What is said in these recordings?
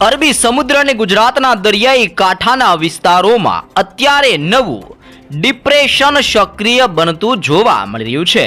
અરબી સમુદ્ર અને ગુજરાતના દરિયાઈ કાંઠાના વિસ્તારોમાં અત્યારે નવું ડિપ્રેશન સક્રિય બનતું જોવા મળી રહ્યું છે.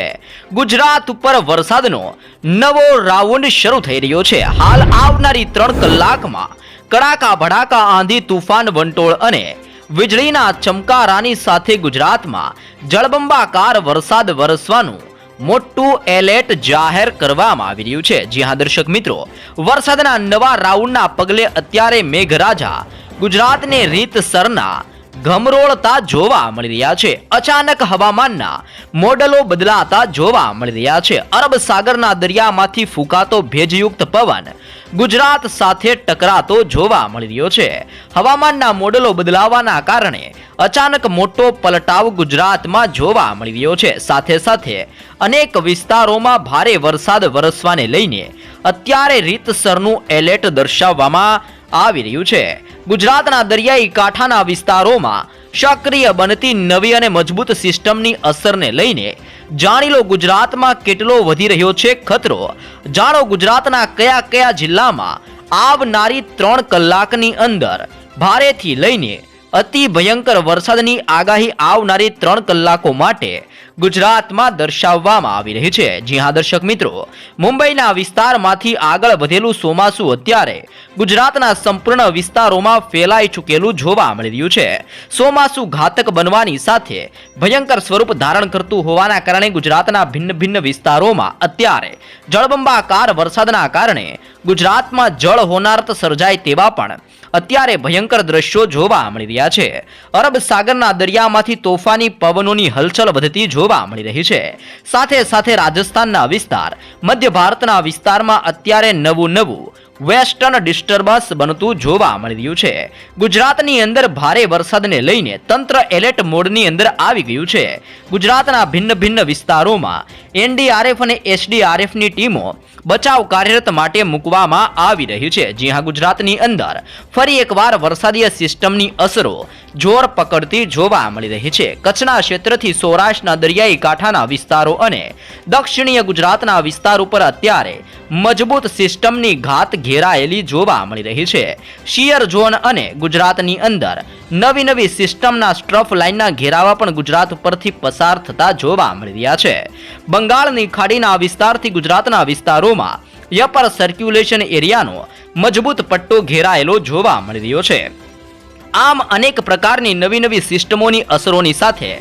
ગુજરાત ઉપર વરસાદનો નવો રાઉન્ડ શરૂ થઈ રહ્યો છે. હાલ આવનારી ત્રણ કલાકમાં કડાકા ભડાકા આંધી તુફાન વંટોળ અને વીજળીના ચમકારાની સાથે ગુજરાતમાં જળબંબાકાર વરસાદ વરસવાનું મોટું એલર્ટ જાહેર કરવામાં આવી રહ્યું છે. જી હા, દર્શક મિત્રો, વરસાદના નવા રાઉન્ડના પગલે અત્યારે મેઘરાજા ગુજરાતને રીતસરના ગમરોળતા જોવા મળી રહ્યા છે. અચાનક હવામાનના મોડલો બદલાતા જોવા મળી રહ્યા છે. અરબ સાગરના દરિયામાંથી ફૂંકાતો ભેજયુક્ત પવન ગુજરાત સાથે ટકરાતો જોવા મળી રહ્યો છે. હવામાનના મોડલો બદલાવાના કારણે અચાનક મોટો પલટાવ ગુજરાતમાં જોવા મળી રહ્યો છે. સાથે સાથે અનેક વિસ્તારોમાં ભારે વરસાદ વરસવાને લઈને અત્યારે રીતસરનું એલર્ટ દર્શાવવામાં આવી રહ્યું છે. ગુજરાતના દરિયાઈ કાંઠાના વિસ્તારોમાં સક્રિય બનતી નવી અને મજબૂત સિસ્ટમની અસરને લઈને જાણી લો ગુજરાતમાં કેટલો વધી રહ્યો છે ખતરો. જાણો ગુજરાતના કયા કયા જિલ્લામાં આવનારી ત્રણ કલાકની અંદર ભારેથી લઈને અતિ ભયંકર વરસાદની આગાહી આવનારી ત્રણ કલાકો માટે ગુજરાતમાં દર્શાવવામાં આવી રહી છે. જી દર્શક મિત્રો, મુંબઈના વિસ્તારમાંથી આગળ વધેલું ચોમાસું અત્યારે ગુજરાતના સંપૂર્ણ વિસ્તારોમાં ફેલાઈ ચૂકેલું જોવા મળી રહ્યું છે. ચોમાસું ઘાતક બનવાની સાથે ભયંકર સ્વરૂપ ધારણ કરતું હોવાના કારણે ગુજરાતના ભિન્ન ભિન્ન વિસ્તારોમાં અત્યારે જળબંબાકાર વરસાદના કારણે ગુજરાતમાં જળ હોનારત સર્જાય તેવા પણ અત્યારે ભયંકર દ્રશ્યો જોવા મળી રહ્યા છે. અરબ સાગરના દરિયામાંથી તોફાની પવનોની હલચલ વધતી જોવા મળી રહી છે. સાથે સાથે રાજસ્થાનના વિસ્તાર, મધ્ય ભારતના વિસ્તારમાં અત્યારે નવું નવું વેસ્ટર્ન ડિસ્ટર્બન્સ બનતું જોવા મળી રહ્યું છે. ગુજરાતની અંદર ભારે વરસાદને લઈને તંત્ર એલર્ટ મોડની અંદર આવી ગયું છે. ગુજરાતના ભિન્ન ભિન્ન વિસ્તારોમાં એનડીઆરએફ અને એસડીઆરએફની ટીમો બચાવ કાર્યરત માટે મૂકવામાં આવી રહી છે. જ્યાં ગુજરાતની અંદર ફરી એકવાર વરસાદીય સિસ્ટમની અસરો જોર પકડતી જોવા મળી રહી છે. કચ્છના ક્ષેત્રથી સૌરાષ્ટ્રના દરિયાઈ કાંઠાના વિસ્તારો અને દક્ષિણીય ગુજરાતના વિસ્તાર ઉપર અત્યારે મજબૂત સિસ્ટમની ઘાત ઘેરાયેલી જોવા મળી રહી છે. શિયર ઝોન અને ગુજરાતની અંદર નવી નવી સિસ્ટમના સ્ટ્રફ લાઇનના ઘેરાવા પણ ગુજરાત ઉપરથી પસાર થતા જોવા મળી રહ્યા છે. બંગાળની ખાડીના વિસ્તારથી ગુજરાતના વિસ્તારોમાં યપર સર્ક્યુલેશન એરિયાનો મજબૂત પટ્ટો ઘેરાયેલો જોવા મળી રહ્યો છે. આમ અનેક પ્રકારની નવી નવી સિસ્ટમોની અસરોની સાથે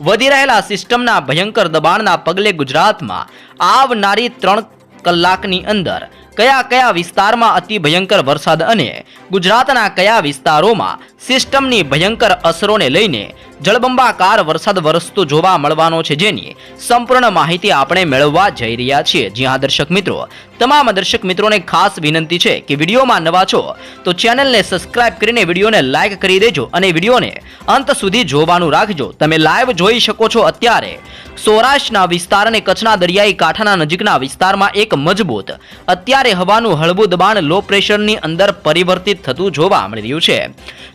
વધી રહેલા સિસ્ટમના ભયંકર દબાણના પગલે ગુજરાતમાં આવનારી ત્રણ કલાકની અંદર કયા કયા વિસ્તારમાં અતિ ભયંકર વરસાદ અને ગુજરાતના કયા વિસ્તારોમાં સિસ્ટમની ભયંકર અસરોને લઈને જળબંબાકાર વરસાદ વરસતો જોવા મળવાનો છે જેની સંપૂર્ણ માહિતી આપણે મેળવવા જઈ રહ્યા છીએ. જી હા, દર્શક મિત્રો. તમામ દર્શક મિત્રોને ખાસ વિનંતી છે કે વિડીયોમાં નવા છો તો ચેનલને સબસ્ક્રાઇબ કરીને વિડીયોને લાઇક કરી દેજો અને વિડીયોને અંત સુધી જોવાનું રાખજો. તમે લાઈવ જોઈ શકો છો અત્યારે સૌરાષ્ટ્રના વિસ્તાર અને કચ્છના દરિયાઈ કાંઠાના નજીકના વિસ્તારમાં એક મજબૂત, અત્યારે હવાનું હળવું દબાણ લો પ્રેશરની અંદર પરિવર્તિત થતું જોવા મળી રહ્યું છે.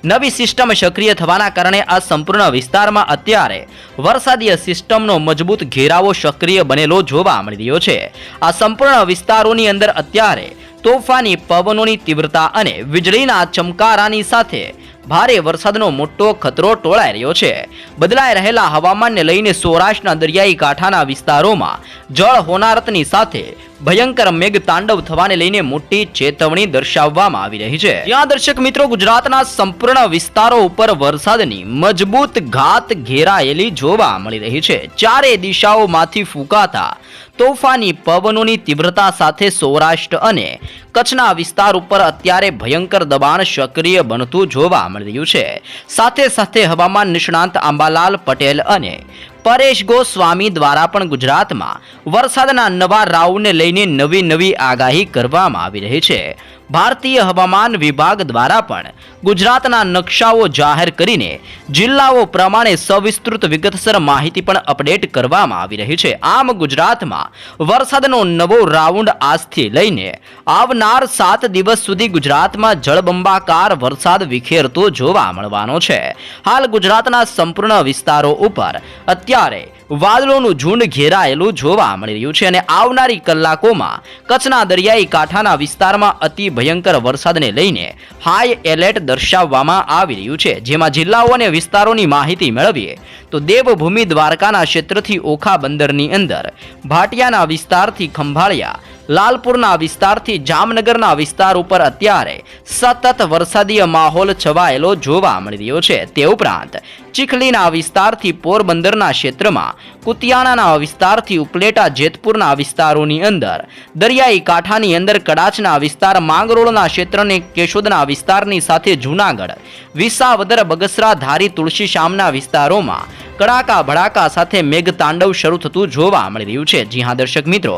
નવી સિસ્ટમ સક્રિય થવાના કારણે આ સંપૂર્ણ વિસ્તારમાં અત્યારે વરસાદીય સિસ્ટમનો મજબૂત ઘેરાવો સક્રિય બનેલો જોવા મળી રહ્યો છે. આ સંપૂર્ણ વિસ્તારોની અંદર અત્યારે તોફાની પવનોની તીવ્રતા અને વીજળીના ચમકારાની સાથે ભારે વરસાદનો મોટો ખતરો ટોળાઈ રહ્યો છે. બદલાઈ રહેલા હવામાનને લઈને સૌરાષ્ટ્રના દરિયાઈ કાંઠાના વિસ્તારોમાં જળ હોનારતની સાથે ભયંકર મેઘ તાંડવ થવાને લઈને મોટી ચેતવણી દર્શાવવામાં આવી રહી છે. જ્યાં દર્શક મિત્રો, ગુજરાતના સંપૂર્ણ વિસ્તારો ઉપર વરસાદની મજબૂત ઘાત ઘેરાયેલી જોવા મળી રહી છે. ચારે દિશાઓમાંથી ફૂંકાતા તોફાની પવનોની તીવ્રતા સાથે સૌરાષ્ટ્ર અને કચ્છના વિસ્તાર ઉપર અત્યારે ભયંકર દબાણ સક્રિય બનતું જોવા મળી રહ્યું છે. સાથે સાથે હવામાન નિષ્ણાંત આંબાલાલ પટેલ અને પરેશ ગોસ્વામી દ્વારા પણ ગુજરાતમાં વરસાદના નવા રાઉન્ડને લઈને નવી નવી આગાહી કરવામાં આવી રહી છે. ભારતીય હવામાન વિભાગ દ્વારા પણ ગુજરાતના નકશાઓ જાહેર કરીને જિલ્લાઓ પ્રમાણે સવિસ્તૃત વિગતસર માહિતી પણ અપડેટ કરવામાં આવી રહી છે. આમ ગુજરાતમાં વરસાદનો નવો રાઉન્ડ આજથી લઈને આવનાર સાત દિવસ સુધી ગુજરાતમાં જળબંબાકાર વરસાદ વિખેરતો જોવા મળવાનો છે. હાલ ગુજરાતના સંપૂર્ણ વિસ્તારો ઉપર અત્યારે વાદળોનું ઝુંડ ઘેરાયેલું જોવા મળી રહ્યું છે અને આવનારી કલાકોમાં કચ્છના દરિયાઈ કાંઠાના વિસ્તારમાં અતિ ભયંકર વરસાદને લઈને હાઈ એલર્ટ દર્શાવવામાં આવી રહ્યું છે. જેમાં જિલ્લાઓ અને વિસ્તારોની માહિતી મેળવીએ તો દેવભૂમિ દ્વારકાના ક્ષેત્રથી ઓખા બંદરની અંદર, ભાટિયાના વિસ્તારથી ખંભાળિયા લાલપુરના વિસ્તારથી જામનગરના વિસ્તાર ઉપર અત્યારે સતત વરસાદીય માહોલ છવાયેલો જોવા મળી રહ્યો છે. તે ઉપરાંત ચીખલીના વિસ્તારથી પોરબંદરના ક્ષેત્રમાં, કુતિયાણાના વિસ્તારથી ઉપલેટા, જેતપુરના વિસ્તારોની અંદર, દરિયાઈ કાંઠાની અંદર, કડાચના વિસ્તાર, માંગરોળના ક્ષેત્રને કેશોદના વિસ્તારની સાથે જૂનાગઢ, વિસાવદર બગસરા ધારી તુલસી શામના વિસ્તારોમાં કડાકા ભડાકા સાથે મેઘ તાંડવ શરૂ થતું જોવા મળી રહ્યું છે. જી હા, દર્શક મિત્રો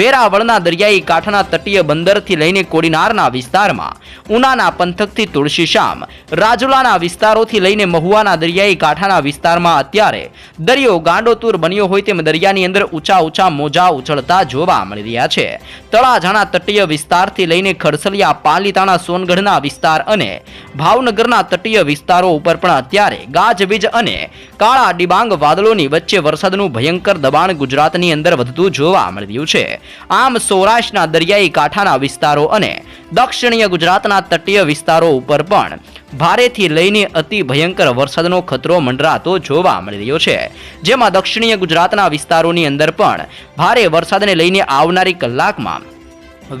વેરાવળના દરિયાઈ કાંઠાના તટીય બંદરથી લઈને કોડીનારના વિસ્તારમાં, ઉનાના પંથકથી તુલસીશ્યામ રાજુલાના વિસ્તારોથી લઈને મહુવાના દરિયાઈ કાંઠાના વિસ્તારમાં અત્યારે દરિયો ગાંડોતુર બન્યો હોય તેમ દરિયાની અંદર ઊંચા ઊંચા મોજા ઉછળતા જોવા મળી રહ્યા છે. તળાજાના તટીય વિસ્તારથી લઈને ખડસલિયા, પાલીતાણા, સોનગઢના વિસ્તાર અને ભાવનગરના તટીય વિસ્તારો ઉપર પણ અત્યારે ગાજવીજ અને કાળા ડિબાંગ વાદળોની વચ્ચે વરસાદનું ભયંકર દબાણ ગુજરાતની અંદર વધતું જોવા મળી રહ્યું છે. આમ સૌરાષ્ટ્રના દરિયાઈ કાંઠાના વિસ્તારો અને દક્ષિણીય ગુજરાતના તટીય વિસ્તારો ઉપર પણ ભારેથી લઈને અતિ ભયંકર વરસાદનો ખતરો મંડરાતો જોવા મળી રહ્યો છે. જેમાં દક્ષિણીય ગુજરાતના વિસ્તારોની અંદર પણ ભારે વરસાદને લઈને આવનારી કલાકમાં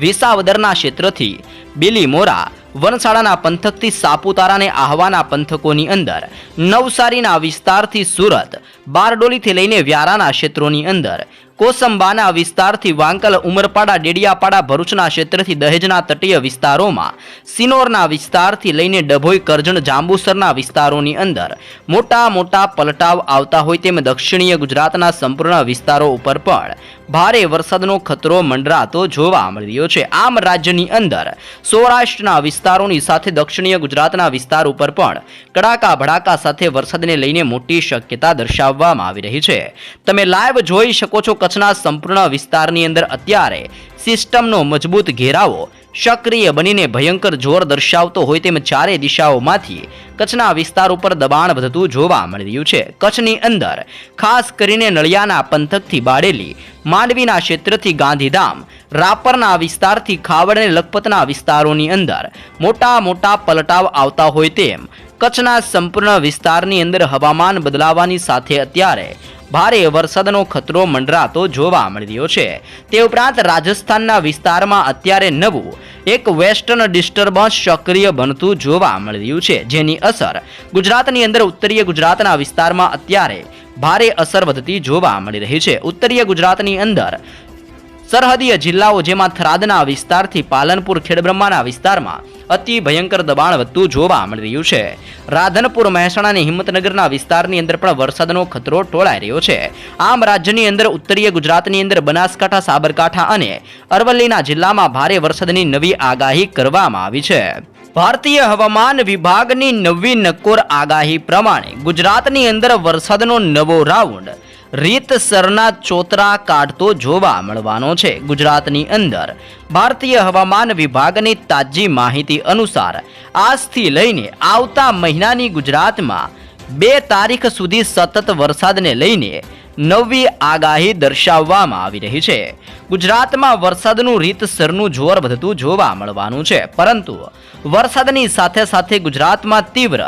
વિસાવદરના ક્ષેત્રથી બિલીમોરા વનસાડાના પંથકથી સાપુતારા અને આહવાના પંથકોની અંદર, નવસારીના વિસ્તારથી સુરત, બારડોલીથી લઈને વ્યારાના ક્ષેત્રોની અંદર કોસંબાના વિસ્તારથી વાંકલ ઉમરપાડા ડેડિયાપાડા ભરૂચના ક્ષેત્રથી દહેજના તટીય વિસ્તારોમાં સિનોરના વિસ્તારથી લઈને ડભોઈ, કરજણ, જાંબુસરના વિસ્તારોની અંદર મોટા મોટા પલટાવ આવતા હોય તેમ દક્ષિણીય ગુજરાતના સંપૂર્ણ વિસ્તારો ઉપર પણ ભારે વરસાદનો ખતરો મંડરાતો જોવા મળી રહ્યો છે. આમ રાજ્યની અંદર સૌરાષ્ટ્રના વિસ્તારોની સાથે દક્ષિણીય ગુજરાતના વિસ્તાર ઉપર પણ કડાકા ભડાકા સાથે વરસાદને લઈને મોટી શક્યતા દર્શાવવામાં આવી રહી છે. તમે લાઈવ જોઈ શકો છો કચ્છના સંપૂર્ણ વિસ્તારની અંદર અત્યારે સિસ્ટમનો મજબૂત ઘેરાવો સક્રિય બનીને ભયંકર જોર દર્શાવતો હોય તેમ ચારે દિશાઓમાંથી કચ્છના વિસ્તાર ઉપર દબાણ વધતું જોવા મળી રહ્યું છે. કચ્છની અંદર ખાસ કરીને નળિયાના પંથકથી બાળેલી માંડવીના ક્ષેત્રથી ગાંધીધામ, રાપરના વિસ્તારથી ખાવડ અને લખપતના વિસ્તારોની અંદર મોટા મોટા પલટાવ આવતા હોય તેમ કચ્છના સંપૂર્ણ વિસ્તારની અંદર હવામાન બદલાવાની સાથે અત્યારે ભારે વરસાદનો ખતરો મંડરાતો જોવા મળી રહ્યો છે. તે ઉપરાંત રાજસ્થાનના વિસ્તારમાં અત્યારે નવું એક વેસ્ટર્ન ડિસ્ટર્બન્સ સક્રિય બનતું જોવા મળી રહ્યું છે, જેની અસર ગુજરાતની અંદર ઉત્તરીય ગુજરાતના વિસ્તારમાં અત્યારે ભારે અસર વધતી જોવા મળી રહી છે. ઉત્તરીય ગુજરાતની અંદર સરહદીય જિલ્લાઓ જેમાં થરાદના વિસ્તારથી પાલનપુર ખેડબ્રહ્માના વિસ્તારમાં અતિ ભયંકર દબાણ વધતું જોવા મળી રહ્યું છે. રાધનપુર મહેસાણા અને હિંમતનગરના વિસ્તારની અંદર પણ વરસાદનો ખતરો ટોળાઈ રહ્યો છે. આમ રાજ્યની અંદર, ઉત્તરીય ગુજરાતની અંદર બનાસકાંઠા, સાબરકાંઠા અને અરવલ્લીના જિલ્લામાં ભારે વરસાદની નવી આગાહી કરવામાં આવી છે. ભારતીય હવામાન વિભાગની નવી નક્કોર આગાહી પ્રમાણે ગુજરાતની અંદર વરસાદનો નવો રાઉન્ડ રીતસરના ચોતરા કાઢતો જોવા મળવાનો છે ગુજરાતની અંદર. ભારતીય હવામાન વિભાગની તાજી માહિતી અનુસાર આજથી લઈને આવતા મહિનાની ગુજરાતમાં બે તારીખ સુધી સતત વરસાદને લઈને નવી આગાહી દર્શાવવામાં આવી રહી છે. ગુજરાતમાં વરસાદનું રીતસરનું જોર વધતું જોવા મળવાનું છે, પરંતુ વરસાદની સાથે સાથે ગુજરાતમાં તીવ્ર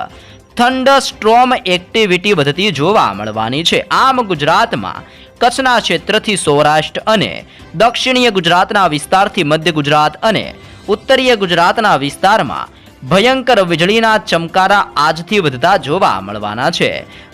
થંડર સ્ટ્રોમ એક્ટિવિટી વધતી જોવા મળવાની છે. આમ ગુજરાતમાં કચ્છના ક્ષેત્રથી સૌરાષ્ટ્ર અને દક્ષિણીય ગુજરાતના વિસ્તારથી મધ્ય ગુજરાત અને ઉત્તરીય ગુજરાતના વિસ્તારમાં ભયંકર વીજળીના ચમકારા આજથી વધતા જોવા મળવાના છે.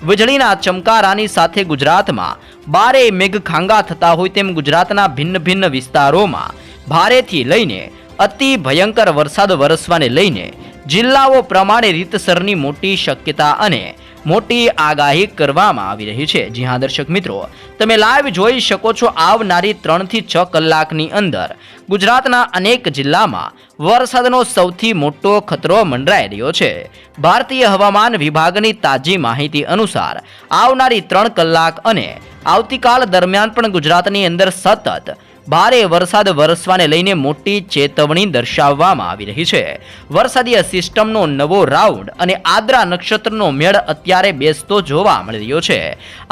વીજળીના ચમકારાની સાથે ગુજરાતમાં બારે મેઘખાંગા થતા હોય તેમ ગુજરાતના ભિન્ન ભિન્ન વિસ્તારોમાં ભારેથી લઈને અતિ ભયંકર વરસાદ વરસવાને લઈને જિલ્લાઓ પ્રમાણે રીતસરની મોટી શક્યતા અને મોટી આગાહી કરવામાં આવી રહી છે. જી દર્શક મિત્રો, તમે લાઈવ જોઈ શકો છો આવનારી ત્રણથી છ કલાકની અંદર ગુજરાતના અનેક જિલ્લામાં વરસાદનો સૌથી મોટો ખતરો મંડરાઈ રહ્યો છે. ભારતીય હવામાન વિભાગની તાજી માહિતી અનુસાર આવનારી ત્રણ કલાક અને આવતીકાલ દરમિયાન પણ ગુજરાતની અંદર સતત ભારે વરસાદ વરસવાને લઈને મોટી ચેતવણી દર્શાવવામાં આવી રહી છે. વરસાદીય સિસ્ટમનો નવો રાઉન્ડ અને આદ્રા નક્ષત્રનો મેળ અત્યારે બેસતો જોવા મળી રહ્યો છે.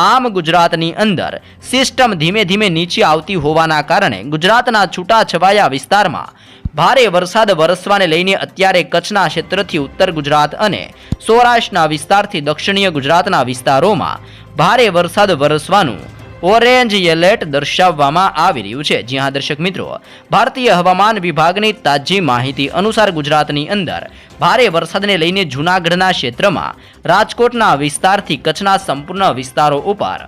આમ ગુજરાતની અંદર સિસ્ટમ ધીમે ધીમે નીચે આવતી હોવાના કારણે ગુજરાતના છૂટાછવાયા વિસ્તારમાં ભારે વરસાદ વરસવાને લઈને અત્યારે કચ્છના ક્ષેત્રથી ઉત્તર ગુજરાત અને સૌરાષ્ટ્રના વિસ્તારથી દક્ષિણીય ગુજરાતના વિસ્તારોમાં ભારે વરસાદ વરસવાનું ઓરેન્જ એલર્ટ દર્શાવવામાં આવી રહ્યું છે. જ્યાં દર્શક મિત્રો, ભારતીય હવામાન વિભાગની તાજી માહિતી અનુસાર ગુજરાતની અંદર ભારે વરસાદને લઈને જૂનાગઢના ક્ષેત્રમાં, રાજકોટના વિસ્તારથી કચ્છના સંપૂર્ણ વિસ્તારો ઉપર,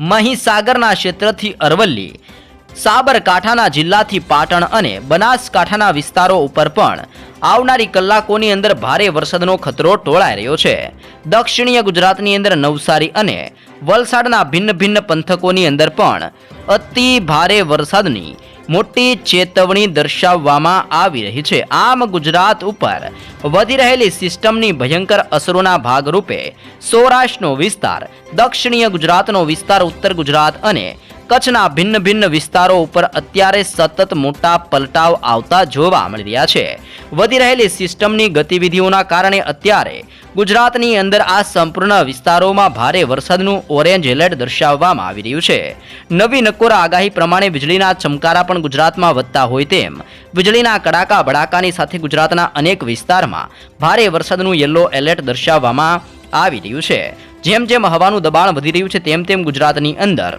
મહીસાગરના ક્ષેત્રથી અરવલ્લી, સાબરકાંઠાના જિલ્લાથી પાટણ અને બનાસકાંઠાના વિસ્તારો ઉપર પણ આવનારી કલાકોની અંદર ભારે વરસાદનો ખતરો ટોળાઈ રહ્યો છે. દક્ષિણીય ગુજરાતની અંદર નવસારી અને વલસાડના ભિન્ન ભિન્ન પંથકોની અંદર પણ અતિ ભારે વરસાદની મોટી ચેતવણી દર્શાવવામાં આવી રહી છે. આમ ગુજરાત ઉપર વધી રહેલી સિસ્ટમની ભયંકર અસરોના ભાગરૂપે સૌરાષ્ટ્રનો વિસ્તાર, દક્ષિણીય ગુજરાતનો વિસ્તાર, ઉત્તર ગુજરાત અને કચ્છના ભિન્ન ભિન્ન વિસ્તારો ઉપર અત્યારે સતત મોટા પલટાવ આવતા જોવા મળી રહ્યા છે. વધી રહેલી સિસ્ટમની ગતિવિધિઓના કારણે અત્યારે ગુજરાતની અંદર આ સંપૂર્ણ વિસ્તારોમાં ભારે વરસાદનું ઓરેન્જ એલર્ટ દર્શાવવામાં આવી રહ્યું છે. નવી નકોર આગાહી પ્રમાણે વીજળીના ચમકારા પણ ગુજરાતમાં વધતા હોય તેમ, વીજળીના કડાકા ભડાકાની સાથે ગુજરાતના અનેક વિસ્તારમાં ભારે વરસાદનું યલો એલર્ટ દર્શાવવામાં આવી રહ્યું છે. જેમ જેમ હવાનું દબાણ વધી રહ્યું છે, તેમ તેમ ગુજરાતની અંદર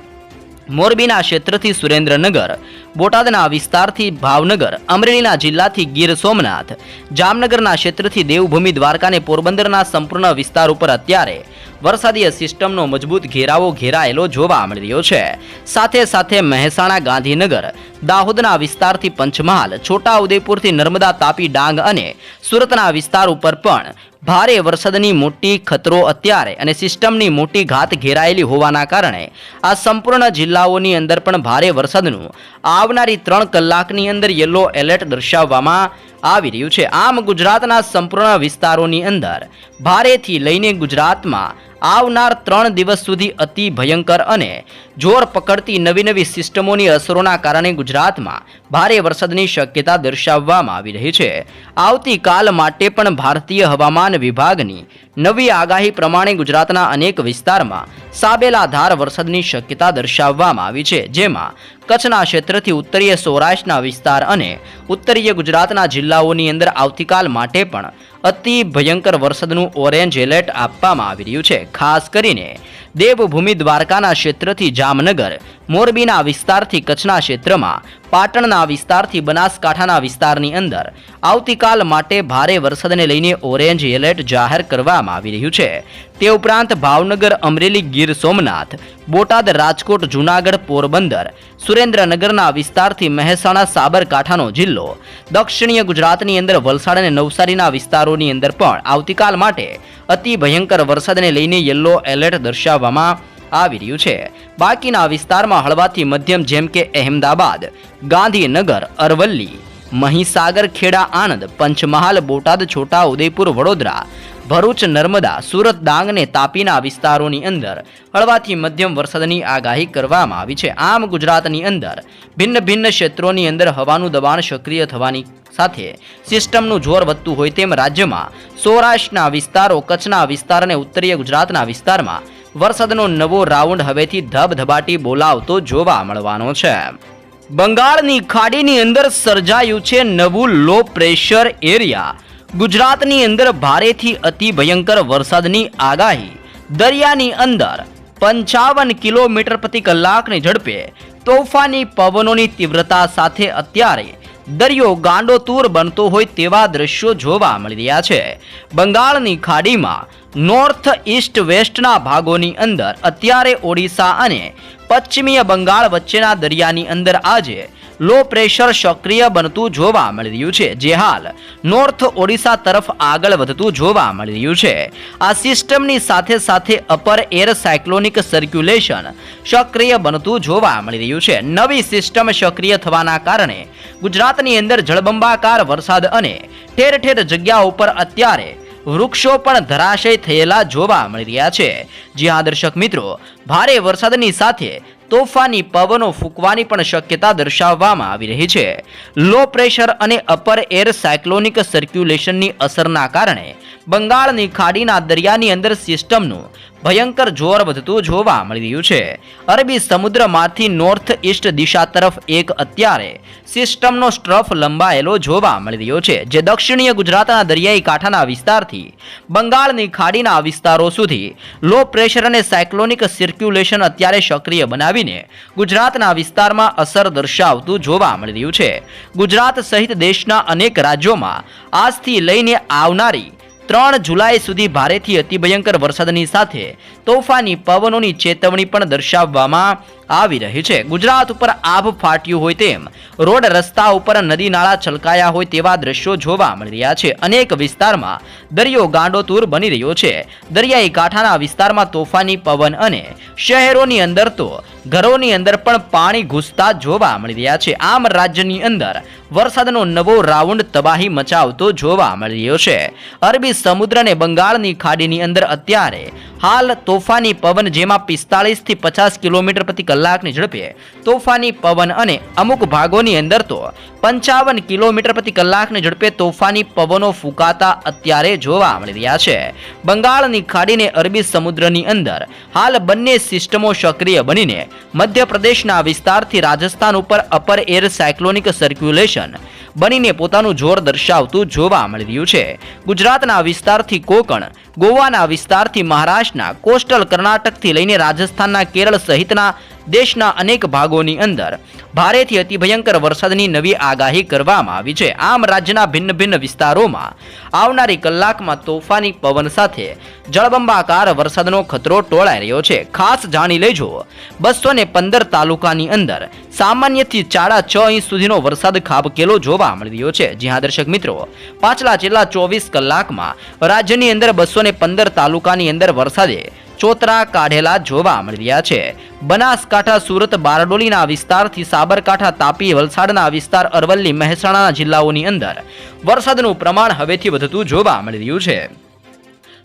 મોરબીના ક્ષેત્રથી સુરેન્દ્રનગર, બોટાદના વિસ્તારથી ભાવનગર, અમરેલીના જિલ્લાથી ગીર સોમનાથ, જામનગરના ક્ષેત્રથી દેવભૂમિ દ્વારકાને પોરબંદરના સંપૂર્ણ વિસ્તાર ઉપર અત્યારે વરસાદીય સિસ્ટમનો મજબૂત ઘેરાવો ઘેરાયેલો જોવા મળી રહ્યો છે. સાથે સાથે મહેસાણા ગાંધીનગર દાહોદના વિસ્તારથી પંચમહાલ છોટા ઉદેપુરથી નર્મદા તાપી ડાંગ અને સુરતના વિસ્તાર ઉપર પણ ભારે વરસાદની મોટી ખતરો અત્યારે અને સિસ્ટમની મોટી ઘાત ઘેરાયેલી હોવાના કારણે આ સંપૂર્ણ જિલ્લાઓની અંદર પણ ભારે વરસાદનું આવનારી ત્રણ કલાકની અંદર યલો એલર્ટ દર્શાવવામાં આવી રહ્યું છે. આમ ગુજરાતના સંપૂર્ણ વિસ્તારોની અંદર ભારેથી લઈને ગુજરાતમાં આવનાર ત્રણ દિવસ સુધી અતિ ભયંકર અને જોર પકડતી નવી નવી સિસ્ટમોની અસરોના કારણે ગુજરાતમાં ભારે વરસાદની શક્યતા દર્શાવવામાં આવી રહી છે. આવતીકાલ માટે પણ ભારતીય હવામાન વિભાગની નવી આગાહી પ્રમાણે ગુજરાતના અનેક વિસ્તારમાં સાબેલાધાર વરસાદની શક્યતા દર્શાવવામાં આવી છે. જેમાં કચ્છના ક્ષેત્રથી ઉત્તરીય સૌરાષ્ટ્રના વિસ્તાર અને ઉત્તરીય ગુજરાતના જિલ્લાઓની અંદર આવતીકાલ માટે પણ અતિ ભયંકર વરસાદનું ઓરેન્જ એલર્ટ આપવામાં આવી રહ્યું છે. ખાસ કરીને દેવભૂમિ દ્વારકાના ક્ષેત્રથી જામનગર મોરબીના વિસ્તારથી કચ્છના ક્ષેત્રમાં, પાટણના વિસ્તારથી બનાસકાંઠાના વિસ્તારની અંદર. આવતીકાલ માટે ભારે વરસાદને લઈને ઓરેન્જ એલર્ટ જાહેર કરવામાં આવી રહ્યું છે. તે ઉપરાંત ભાવનગર, અમરેલી, ગીર સોમનાથ, બોટાદ, રાજકોટ, જૂનાગઢ, પોરબંદર, સુરેન્દ્રનગરના વિસ્તારથી મહેસાણા, સાબરકાંઠાનો જિલ્લો, દક્ષિણીય ગુજરાતની અંદર વલસાડ અને નવસારીના વિસ્તારોની અંદર પણ આવતીકાલ માટે અતિ ભયંકર વરસાદને લઈને યલો એલર્ટ દર્શાવવામાં આવી રહ્યું છે. બાકીના વિસ્તારમાં હળવાથી મધ્યમ જેમ કે અહેમદાબાદ, ગાંધીનગર, અરવલ્લી, મહીસાગર, ખેડા, આણંદ, પંચમહાલ, બોટાદ, છોટા, ઉદયપુર, વડોદરા, ભરૂચ, નર્મદા, સુરત, ડાંગ અને તાપીના વિસ્તારોની અંદર હળવાથી મધ્યમ વરસાદની આગાહી કરવામાં આવી છે. આમ ગુજરાતની અંદર ભિન્ન ભિન્ન ક્ષેત્રોની અંદર હવાનું દબાણ સક્રિય થવાની સાથે સિસ્ટમનું જોર વધતું હોય તેમ રાજ્યમાં સૌરાષ્ટ્રના વિસ્તારો, કચ્છના વિસ્તાર અને ઉત્તરીય ગુજરાતના વિસ્તારમાં વરસાદનો નવો રાઉન્ડ હવેથી ધબધબાટી બોલાવતો જોવા મળવાનો છે. બંગાળની ખાડીની અંદર સર્જાયું છે નવું લો પ્રેશર એરિયા ગુજરાતની અંદર ભારેથી અતિ ભયંકર વરસાદની આગાહી. દરિયાની અંદર પંચાવન કિલોમીટર પ્રતિ કલાકની ઝડપે તોફાની પવનોની તીવ્રતા સાથે અત્યારે દરિયો ગાંડોતૂર બનતો હોય તેવા દ્રશ્યો જોવા મળી રહ્યા છે. બંગાળની ખાડીમાં નોર્થ ઈસ્ટ વેસ્ટના ભાગોની અંદર અત્યારે ઓડિશા અને પશ્ચિમીય બંગાળ વચ્ચેના દરિયાની અંદર આજે લો પ્રેશર સક્રિય બનતું જોવા મળી રહ્યું છે. જે હાલ નોર્થ ઓડિશા તરફ આગળ વધતું જોવા મળી રહ્યું છે. આ સિસ્ટમની સાથે સાથે અપર એર સાયક્લોનિક સર્ક્યુલેશન સક્રિય બનતું જોવા મળી રહ્યું છે. નવી સિસ્ટમ સક્રિય થવાના કારણે ગુજરાતની અંદર જળબંબાકાર વરસાદ અને ઠેર ઠેર જગ્યાઓ ઉપર અત્યારે વૃક્ષો પણ ધરાશય થયેલા જોવા મળી રહ્યા છે. જ્યાં દર્શક મિત્રો, ભારે વરસાદની સાથે તોફાની પવનો ફૂંકવાની પણ શક્યતા દર્શાવવામાં આવી રહી છે. લો પ્રેશર અને અપર એર સાયક્લોનિક સર્ક્યુલેશનની અસરના કારણે બંગાળની ખાડીના દરિયાની અંદર સિસ્ટમનું ભયંકર જોર વધતું જોવા મળી રહ્યું છે. અરબી સમુદ્રમાંથી નોર્થ ઈસ્ટ દિશા તરફ એક અત્યારે સિસ્ટમનો સ્ટ્રફ લંબાયેલો જોવા મળી રહ્યો છે, જે દક્ષિણીય ગુજરાતના દરિયાઈ કાંઠાના વિસ્તારથી બંગાળની ખાડીના વિસ્તારો સુધી લો પ્રેશર અને સાયક્લોનિક સર્ક્યુલેશન અત્યારે સક્રિય બનાવીને ગુજરાતના વિસ્તારમાં અસર દર્શાવતું જોવા મળી રહ્યું છે. ગુજરાત સહિત દેશના અનેક રાજ્યોમાં આજથી લઈને આવનારી ત્રણ જુલાઈ સુધી ભારેથી અતિભયંકર વરસાદની સાથે તોફાની પવનોની ચેતવણી પણ દર્શાવવામાં આવી રહી છે. ગુજરાત ઉપર આભ ફાટ્યું હોય તેમ, રોડ રસ્તા ઉપર નદી નાળા છલકાયા હોય તેવા દ્રશ્યો જોવા મળી રહ્યા છે. અનેક વિસ્તારમાં દરિયો ગાંડોતૂર બની રહ્યો છે. દરિયાઈ કાંઠાના વિસ્તારમાં તોફાની પવન અને શહેરોની અંદર તો ઘરોની અંદર પણ પાણી ઘૂસતા જોવા મળી રહ્યા છે. આમ રાજ્યની અંદર વરસાદનો નવો રાઉન્ડ તબાહી મચાવતો જોવા મળી રહ્યો છે. અરબી સમુદ્ર અને બંગાળની ખાડીની અંદર અત્યારે હાલ તોફાની પવન જેમાં પિસ્તાળીસથી પચાસ કિલોમીટર પ્રતિ કલાકની ઝડપે. તોફાની પવન અને અમુક ભાગોની અંદર તો પંચાવન કિલોમીટર પ્રતિ કલાકની ઝડપે તોફાની પવનો ફૂંકાતા અત્યારે જોવા મળી રહ્યા છે. બંગાળની ખાડીને અરબી સમુદ્રની અંદર હાલ બંને સિસ્ટમો સક્રિય બનીને મધ્યપ્રદેશના વિસ્તારથી રાજસ્થાન ઉપર અપર એર સાયક્લોનિક સર્ક્યુલેશન બનીને પોતાનું જોર દર્શાવતું જોવા મળ્યું છે. ગુજરાતના વિસ્તારથી કોકણ, ગોવાના વિસ્તારથી મહારાષ્ટ્રના, કોસ્ટલ કર્ણાટકથી લઈને રાજસ્થાનના કેરળ સહિતના દેશના અનેક ભાગોની અંદર ભારેથી અતિભયંકર વરસાદની નવી આગાહી કરવામાં આવી છે. આમ રાજ્યના ભિન્ન ભિન્ન વિસ્તારોમાં આવનારી કલાકમાં તોફાની પવન સાથે જળબંબાકાર વરસાદનો ખતરો ટોળાઈ રહ્યો છે. ખાસ જાણી લેજો, બસો ને પંદર તાલુકાની અંદર સામાન્યથી ચાડા છ ઇંચ સુધીનો વરસાદ ખાબકેલો જોવા મળી રહ્યો છે. જ્યાં દર્શક મિત્રો, પાછલા છેલ્લા ચોવીસ કલાકમાં રાજ્યની અંદર બસો પંદર તાલુકાની અંદર વરસાદે ચોતરા કાઢેલા જોવા મળી રહ્યા છે. બનાસકાંઠા સુરત બારડોલીના વિસ્તારથી સાબરકાંઠા તાપી વલસાડના વિસ્તાર અરવલ્લી મહેસાણાના જિલ્લાઓની અંદર. વરસાદનું પ્રમાણ હવેથી વધતું જોવા મળી રહ્યું છે.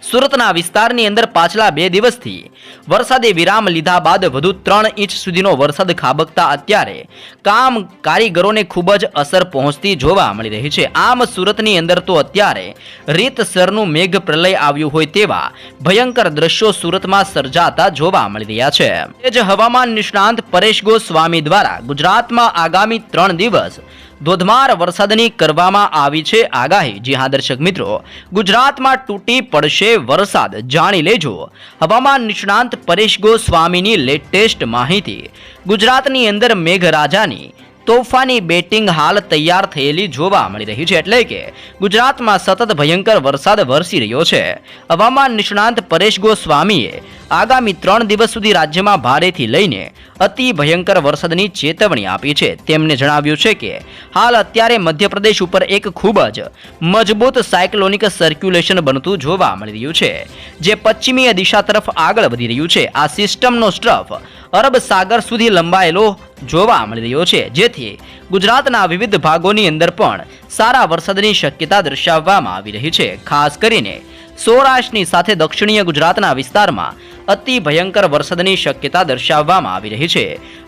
સુરતના વિસ્તારની અંદર પાછલા બે દિવસથી વરસાદે વિરામ લીધા બાદ વધુ ત્રણ ઇંચ સુધીનો વરસાદ ખાબકતા અત્યારે કામ કારીગરોને ખૂબ જ અસર પહોંચતી જોવા મળી રહી છે. આમ સુરતની અંદર તો અત્યારે રીતસરનું મેઘ પ્રલય આવ્યું હોય તેવા ભયંકર દ્રશ્યો સુરતમાં સર્જાતા જોવા મળી રહ્યા છે. એ જ હવામાન નિષ્ણાંત પરેશ ગોસ્વામી દ્વારા ગુજરાતમાં આગામી ત્રણ દિવસ ધોધમાર વરસાદની કરવામાં આવી છે આગાહી. જી હા, દર્શક મિત્રો. ગુજરાતમાં તૂટી પડશે વરસાદ. જાણી લેજો. હવામાન નિષ્ણાંત પરેશ ગોસ્વામીની લેટેસ્ટ માહિતી. ગુજરાતની અંદર મેઘરાજાની તોફાની બેટિંગ હાલ તૈયાર થયેલી જોવા મળી રહી છે એટલે કે ગુજરાતમાં સતત ભયંકર વરસાદ વરસી રહ્યો છે. હવામાન નિષ્ણાંત પરેશ ગોસ્વામીએ આગામી ત્રણ દિવસ સુધી રાજ્યમાં ભારેથી લઈને અતિ ભયંકર વરસાદની ચેતવણી આપી છે. તેમને જણાવ્યું છે કે હાલ અત્યારે મધ્યપ્રદેશ ઉપર એક ખૂબ જ મજબૂત સાયક્લોનિક સર્ક્યુલેશન બનતું જોવા મળી રહ્યું છે, જે પશ્ચિમીય દિશા તરફ આગળ વધી રહ્યું છે. આ સિસ્ટમનો સ્ટ્રફ અરબ સાગર સુધી લંબાયેલો જોવા મળી રહ્યો છે. જેથી ગુજરાતના વિવિધ ભાગોની અંદર પણ સારા વરસાદની શક્યતા દર્શાવવામાં આવી રહી છે. ખાસ કરીને સૌરાષ્ટ્રની સાથે દક્ષિણીય ગુજરાતના વિસ્તારમાં અતિ ભયંકર વરસાદની શક્યતા દર્શાવવામાં આવી રહી છે.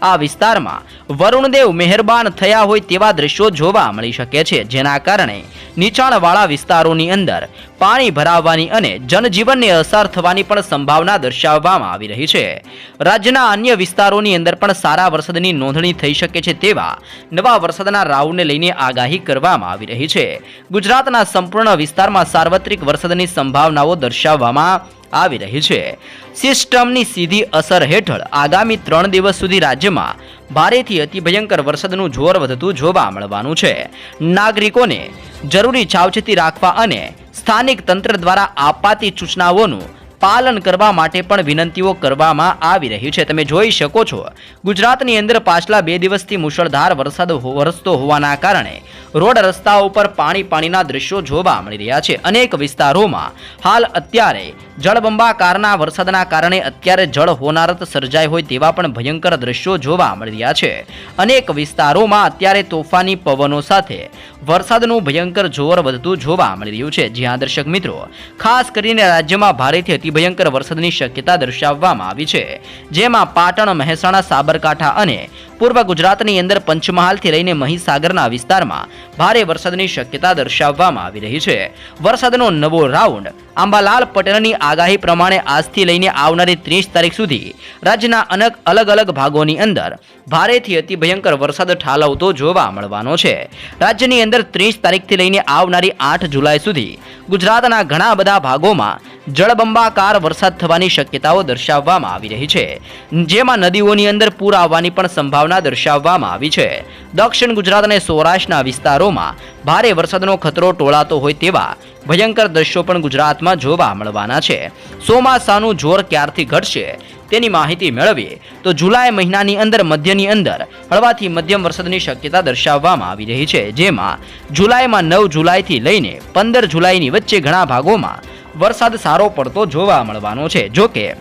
આ વિસ્તારમાં વરુણદેવ મહેરબાન થયા હોય તેવા દ્રશ્યો જોવા મળી શકે છે, જેના કારણે નીચાણવાળા વિસ્તારોની અંદર પાણી ભરાવવાની અને જનજીવનને અસર થવાની પણ સંભાવના દર્શાવવામાં આવી રહી છે. રાજ્યના અન્ય વિસ્તારોની અંદર પણ સારા વરસાદની નોંધણી થઈ શકે છે તેવા નવા વરસાદના રાઉન્ડને લઈને આગાહી કરવામાં આવી રહી છે. ગુજરાતના સંપૂર્ણ વિસ્તારમાં સાર્વત્રિક વરસાદની સંભાવનાઓ દર્શાવવામાં આવી રહી છે. સિસ્ટમની સીધી અસર હેઠળ આગામી ત્રણ દિવસ સુધી રાજ્યમાં ભારેથી અતિ ભયંકર વરસાદનું જોર વધતું જોવા મળવાનું છે. નાગરિકોને જરૂરી સાવચેતી રાખવા અને સ્થાનિક તંત્ર દ્વારા આપાતી સૂચનાઓનું પાલન કરવા માટે પણ વિનંતીઓ કરવામાં આવી રહી છે. તમે જોઈ શકો છો, ગુજરાતની અંદર પાછલા બે દિવસથી મુશળધાર વરસાદ વરસતો હોવાના કારણે રોડ રસ્તાઓ ઉપર પાણી, પાણીના દ્રશ્યો જોવા મળી રહ્યા છે. અનેક વિસ્તારોમાં હાલ અત્યારે જળબંબાકારના વરસાદના કારણે અત્યારે જળ હોનારત સર્જાય હોય તેવા પણ ભયંકર દ્રશ્યો જોવા મળી રહ્યા છે. અનેક વિસ્તારોમાં અત્યારે તોફાની પવનો સાથે વરસાદનું ભયંકર જોર વધતું જોવા મળી રહ્યું છે. જ્યાં દર્શક મિત્રો, ખાસ કરીને રાજ્યમાં ભારેથી અતિ ભયંકર વરસાદની શક્યતા દર્શાવવામાં આવી છે. જેમાં પાટણ, મહેસાણા, સાબરકાંઠા અને પૂર્વ ગુજરાતની અંદર પંચમહાલથી લઈને મહીસાગરના વિસ્તારમાં ભારે વરસાદની શક્યતા દર્શાવવામાં આવી રહી છે. વરસાદનો નવો રાઉન્ડ આંબાલાલ પટેલની આગાહી પ્રમાણે આજથી લઈને આવનારી ત્રીસ તારીખ સુધી રાજ્યના અનેક અલગ અલગ ભાગોની અંદર ભારેથી અતિ ભયંકર વરસાદ ઠાલવતો જોવા મળવાનો છે. રાજ્યની અંદર ત્રીસ તારીખથી લઈને આવનારી આઠ જુલાઈ સુધી ગુજરાતના ઘણા બધા ભાગોમાં જળબંબાકાર વરસાદ થવાની શક્યતાઓ દર્શાવવામાં આવી રહી છે. જેમાં નદીઓની અંદર પૂર આવવાની પણ સંભાવના દર્શાવવામાં આવી છે. દક્ષિણ ગુજરાત અને સૌરાષ્ટ્રના વિસ્તારોમાં ભારે વરસાદનો ખતરો ટોળાતો હોય તેવા ભયંકર દ્રશ્યો પણ ગુજરાતમાં જોવા મળવાના છે. ચોમાસાનું જોર ક્યારથી ઘટશે તેની માહિતી મેળવીએ તો જુલાઈ મહિનાની અંદર મધ્યની અંદર હળવાથી મધ્યમ વરસાદની શક્યતા દર્શાવવામાં આવી રહી છે. જેમાં જુલાઈમાં નવ જુલાઈથી લઈને પંદર જુલાઈની વચ્ચે ઘણા ભાગોમાં વરસાદ સારો પડતો જોવા મળવાનો છે. જોકે,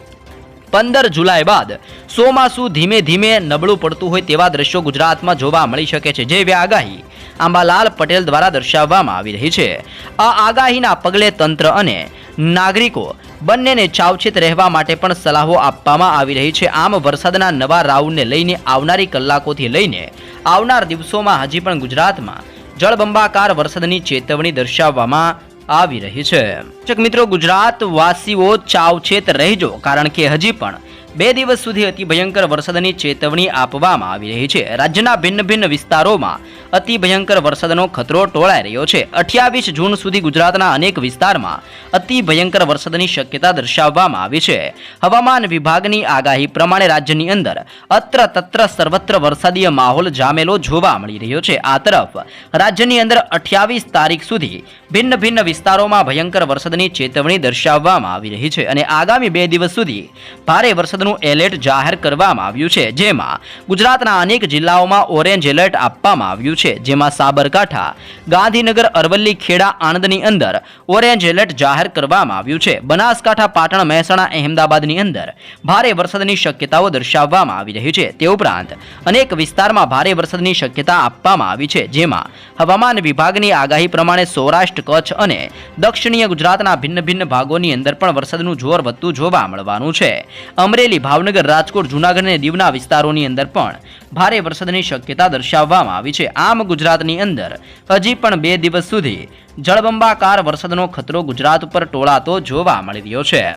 પંદર જુલાઈ બાદ ચોમાસું ધીમે ધીમે નબળું પડતું હોય તેવા દ્રશ્યો ગુજરાતમાં જોવા મળી શકે છે જેવી આગાહી આંબાલાલ પટેલ દ્વારા દર્શાવવામાં આવી રહી છે. આ આગાહીના પગલે તંત્ર અને નાગરિકો બંનેને ચાવચેત રહેવા માટે પણ સલાહો આપવામાં આવી રહી છે. આમ, વરસાદના નવા રાઉન્ડને લઈને આવનારી કલાકોથી લઈને આવનાર દિવસોમાં હજી પણ ગુજરાતમાં જળબંબાકાર વરસાદની ચેતવણી દર્શાવવામાં આવી રહી છે. મિત્રો ગુજરાત વાસીઓ ચાવચેત રહેજો કારણ કે હજી પણ બે દિવસ સુધી અતિ ભયંકર વરસાદની ચેતવણી આપવામાં આવી રહી છે. રાજ્યના ભિન્ન ભિન્ન વિસ્તારોમાં અતિ ભયંકર વરસાદનો ખતરો ટોળાઈ રહ્યો છે. અઠ્યાવીસ જૂન સુધી ગુજરાતના અનેક વિસ્તારમાં અતિ ભયંકર વરસાદની શક્યતા દર્શાવવામાં આવી છે. હવામાન વિભાગની આગાહી પ્રમાણે રાજ્યની અંદર અત્ર તત્ર સર્વત્ર વરસાદીય માહોલ જામેલો જોવા મળી રહ્યો છે. આ તરફ રાજ્યની અંદર અઠ્યાવીસ તારીખ સુધી ભિન્ન ભિન્ન વિસ્તારોમાં ભયંકર વરસાદની ચેતવણી દર્શાવવામાં આવી રહી છે અને આગામી બે દિવસ સુધી ભારે વરસાદનું એલર્ટ જાહેર કરવામાં આવ્યું છે, જેમાં ગુજરાતના અનેક જિલ્લાઓમાં ઓરેન્જ એલર્ટ આપવામાં આવ્યું છે, જેમાં સાબરકાંઠા, ગાંધીનગર, અરવલ્લી, ખેડા, આણંદની અંદર ઓરેન્જ એલર્ટ જાહેર કરવામાં આવ્યું છે. બનાસકાંઠા, પાટણ, મહેસાણા, અહેમદાબાદની અંદર ભારે વરસાદની શક્યતાઓ દર્શાવવામાં આવી રહી છે. તે ઉપરાંત અનેક વિસ્તારમાં ભારે વરસાદની શક્યતા આપવામાં આવી છે, જેમાં હવામાન વિભાગની આગાહી પ્રમાણે સૌરાષ્ટ્ર, કચ્છ અને દક્ષિણીય ગુજરાતના ભિન્ન ભિન્ન ભાગોની અંદર પણ વરસાદનું જોર વધતું જોવા મળવાનું છે. અમરેલી ભાવનગર, રાજકોટ, જૂનાગઢ અને દીવના વિસ્તારોની અંદર પણ ભારે વરસાદની શક્યતા દર્શાવવામાં આવી છે. આમ ગુજરાતની અંદર હજી પણ બે દિવસ સુધી જળબંબાકાર વરસાદનો ખતરો ગુજરાત ઉપર ટોળાતો જોવા મળી રહ્યો છે.